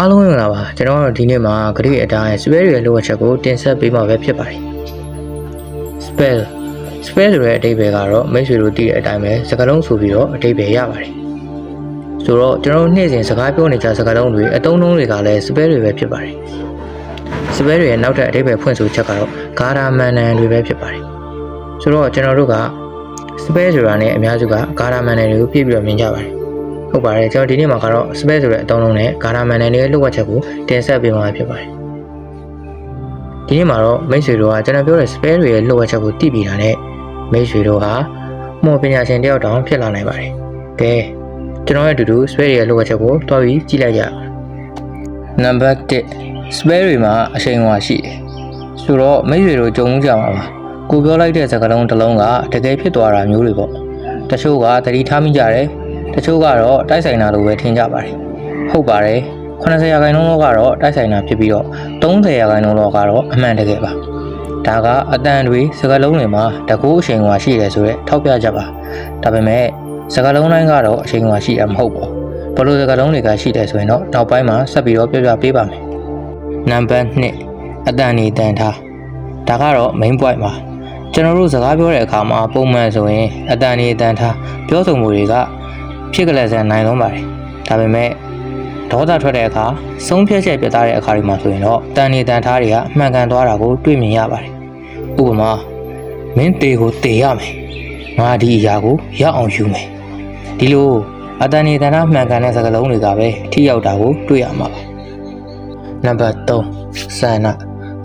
အားလုံးဝင်လာပါကျွန်တော်တို့ဒီနေ့မှာဂရိအတိုင်း spell ရဲ့လိုအပ်ချက်ကိုတင်ဆက်ပေးမှာပဲဖြစ်ပါတယ် spell spell ဆိုတဲ့အဓိပ္ပာယ်ကတော့မိတ်ဆွေတို့သိတဲ့အတိုင်းပဲစကားလုံးဆိုပြီးတော့အဓိပ္ပာယ်ရပါတယ်ဆိုတော့ကျွန်တော်တို့နေ့စဉ်စကားပြောနေကြစကားလုံးတွေအသုံးအနှုန်းတွေကလည်း spell တွေပဲဖြစ်ပါတယ် spell တွေရဲ့နောက်ထပ်အဓိပ္ပာယ်ဖွင့်ဆိုချက်ကတော့ဂါရာမန်နန်တွေပဲဖြစ်ပါတယ်ဆိုတော့ကျွန်တော်တို့က spell ဆိုတာနဲ့အများစုကဂါရာမန်နန်တွေကိုပြည့်ပြီးတော့မြင်ကြပါတယ် ဟုတ်ပါတယ်ကျွန်တော်ဒီနေ့မှာကတော့ spell ဆိုတဲ့အသုံးလုံးနဲ့ဂါရာမန်နန်တွေရဲ့လိုအပ်ချက်ကိုတင်ဆက်ပေးမှာဖြစ်ပါတယ်ဒီနေ့မှာတော့မိတ်ဆွေတို့ကကျွန်တော်ပြောတဲ့ spell တွေရဲ့လိုအပ်ချက်ကိုသိပြီးတာနဲ့မိတ်ဆွေတို့ဟာမော်ပညာရှင်တယောက်တောင်ဖြစ်လာနိုင်ပါတယ်ကဲကျွန်တော်ရဲ့အတူတူ spell တွေရဲ့လိုအပ်ချက်ကိုတွားပြီးကြည့်လိုက်ကြအောင်နံပါတ်1 spell တွေမှာအချိန်ဟွာရှိတယ်ဆိုတော့မိတ်ဆွေတို့ကြုံမှုကြမှာပါကိုပြောလိုက်တဲ့စကားလုံးတစ်လုံးကတကယ်ဖြစ်သွားတာမျိုးတွေပေါ့တချို့ကသတိထားမိကြတယ် တချို့ကတော့တိုက်ဆိုင်တာလို့ပဲထင်ကြပါတယ်ဟုတ်ပါတယ်80ရာခိုင်နှုန်းလောက်ကတော့တိုက်ဆိုင်တာဖြစ်ပြီးတော့30ရာခိုင်နှုန်းလောက်ကတော့အမှန်တကယ်ပါဒါကအတန်တွေစကားလုံးတွေမှာတကူအချိန်ဟွာရှိတယ်ဆိုတော့ထောက်ပြကြပါဒါပေမဲ့စကားလုံးတိုင်းကတော့အချိန်ဟွာရှိတာမဟုတ်ပါဘူးဘလို့စကားလုံးတွေကရှိတယ်ဆိုရင်တော့နောက်ပိုင်းမှာဆက်ပြီးတော့ပြပြပေးပါမယ်နံပါတ်2အတန်နေတန်ထားဒါကတော့ main point ပါကျွန်တော်တို့စကားပြောတဲ့အခါမှာပုံမှန်ဆိုရင်အတန်နေတန်ထားပြောဆိုမှုတွေက ဖြစ်ကလေးစံနိုင်လုံးပါတယ်ဒါပေမဲ့ဒေါသထွက်တဲ့အခါဆုံးဖြတ်ချက်ပြသတဲ့အခါတွေမှာဆိုရင်တော့တန်နေတန်ထားတွေကအမှန်ကန်သွားတာကိုတွေ့မြင်ရပါတယ်ဥပမာမင်းတေကိုတေရမယ်ငါဒီအရာကိုရအောင်ယူမယ်ဒီလိုအတန်နေတန်ထားမှန်ကန်တဲ့စကားလုံးတွေကပဲထိရောက်တာကိုတွေ့ရမှာပါနံပါတ်3ဆန္ဒ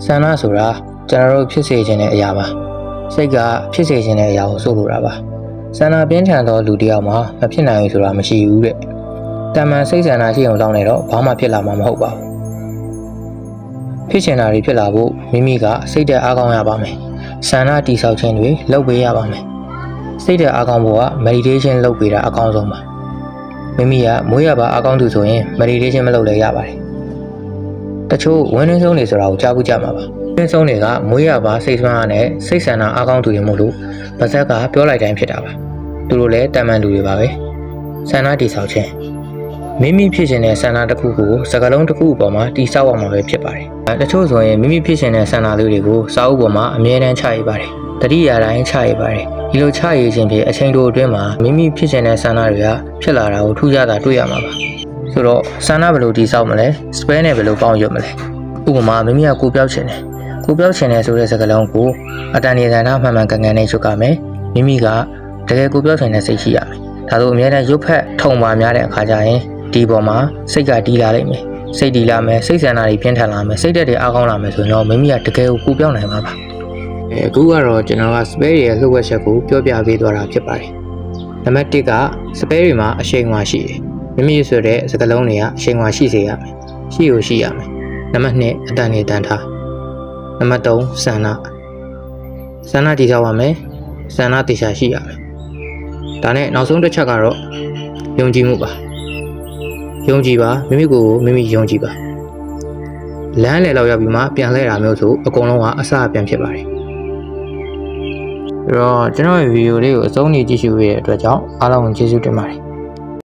ဆန္ဒဆိုတာကျွန်တော်တို့ဖြစ်စေခြင်းတဲ့အရာပါစိတ်ကဖြစ်စေခြင်းတဲ့အရာကိုဆိုလိုတာပါ ဆန္ဒပြင်းထန်သောလူတစ်ယောက်မှာမဖြစ်နိုင်ဘူးဆိုတာမရှိဘူးတဲ့တမန်စိတ်ဆန္ဒရှိအောင်တောင်းနေတော့ဘာမှဖြစ်လာမှာမဟုတ်ပါဘူးဖြစ်ချင်တာတွေဖြစ်လာဖို့မိမိကစိတ်သက်အားကောင်းရပါမယ်ဆန္ဒတိဆောက်ခြင်းတွေလုပ်ပေးရပါမယ်စိတ်သက်အားကောင်းဖို့က meditation လုပ်ပေးတာအကောင်းဆုံးပါမိမိကမွေးရပါအားကောင်းသူဆိုရင် meditation မလုပ်လည်းရပါတယ်တချို့ဝင်းနှင်းဆုံးနေဆိုတာကိုကြားဘူးကြမှာပါ ဝင်းဆုံးတွေကမွေးရပါစိတ်ဆွမ်းအားနဲ့စိတ်ဆန္ဒအားကောင်းသူတွေမို့လို့ဗဇက်ကပြောလိုက်တိုင်းဖြစ်တာပါသူတို့လည်းတာမန်လူတွေပါပဲဆန္ဒတိဆောက်ခြင်းမိမိဖြစ်ခြင်းတဲ့ဆန္ဒတစ်ခုကိုစကားလုံးတစ်ခုအပေါ်မှာတိဆောက်အောင်မှာပဲဖြစ်ပါတယ်။တချို့ဆိုရင်မိမိဖြစ်ခြင်းတဲ့ဆန္ဒလေးတွေကိုစာအုပ်ပေါ်မှာအမြဲတမ်းချရေးပါတယ်။တတိယတိုင်းချရေးပါတယ်။ဒီလိုချရေးခြင်းဖြင့်အချိန်တိုအတွင်းမှာမိမိဖြစ်ခြင်းတဲ့ဆန္ဒတွေကဖြစ်လာတာကိုထူးခြားတာတွေ့ရမှာပါ။ဆိုတော့ဆန္ဒဘယ်လိုတိဆောက်မလဲ။ spell နဲ့ဘယ်လိုပေါင်းရွတ်မလဲ။ ဥပမာမိမိကကိုပြောက်ခြင်းတယ်။ကိုပြောက်ခြင်းတယ်ဆိုတဲ့စကားလုံးကိုအတန်နေတန်တာမှန်မှန်ကန်ကန်နဲ့ရွတ်ကမယ်။မိမိကတကယ်ကိုပြောက်ခြင်းတဲ့စိတ်ရှိရမယ်။ဒါဆိုအများနဲ့ရုပ်ဖက်ထုံပါများတဲ့အခါကျရင်ဒီပေါ်မှာစိတ်ကတီးလာလိမ့်မယ်စိတ်တီးလာမယ်စိတ်ဆန္ဒတွေပြင်းထန်လာမယ်စိတ်ဓာတ်တွေအားကောင်းလာမယ်ဆိုရင်တော့မိမိကတကယ်ကိုပူပြောင်းနိုင်မှာပါအဲအခုကတော့ကျွန်တော်က spare ရဲ့လှုပ်ဝက်ချက်ကိုပြောပြပေးသွားတာဖြစ်ပါတယ်နံပါတ်1က spare တွေမှာအရှိန်ဟွာရှိတယ်မိမိဆိုတဲ့စကားလုံးတွေကအရှိန်ဟွာရှိစေရမယ်ရှိကိုရှိရမယ် နံပါတ်2အတန်နေတန်ထားနံပါတ်3ဆန္ဒဆန္ဒတည်ဆောက်ရမယ်ဆန္ဒတေချာရှိရမယ်ဒါနဲ့နောက်ဆုံးတစ်ချက်ကတော့ယုံကြည်မှုပါယုံကြည်ပါမိမိကိုယ်ကိုမိမိယုံကြည်ပါလမ်းလေလောက်ရောက်ပြီးမှပြန်လဲတာမျိုးဆိုအကုန်လုံးကအစအပြန်ဖြစ်ပါတယ်အဲ့တော့ကျွန်တော်ရဲ့ဗီဒီယိုလေးကိုအဆုံးထိကြည့်ရှုရတဲ့အတွက်ကြောင့်အားလုံးကိုကျေးဇူးတင်ပါတယ်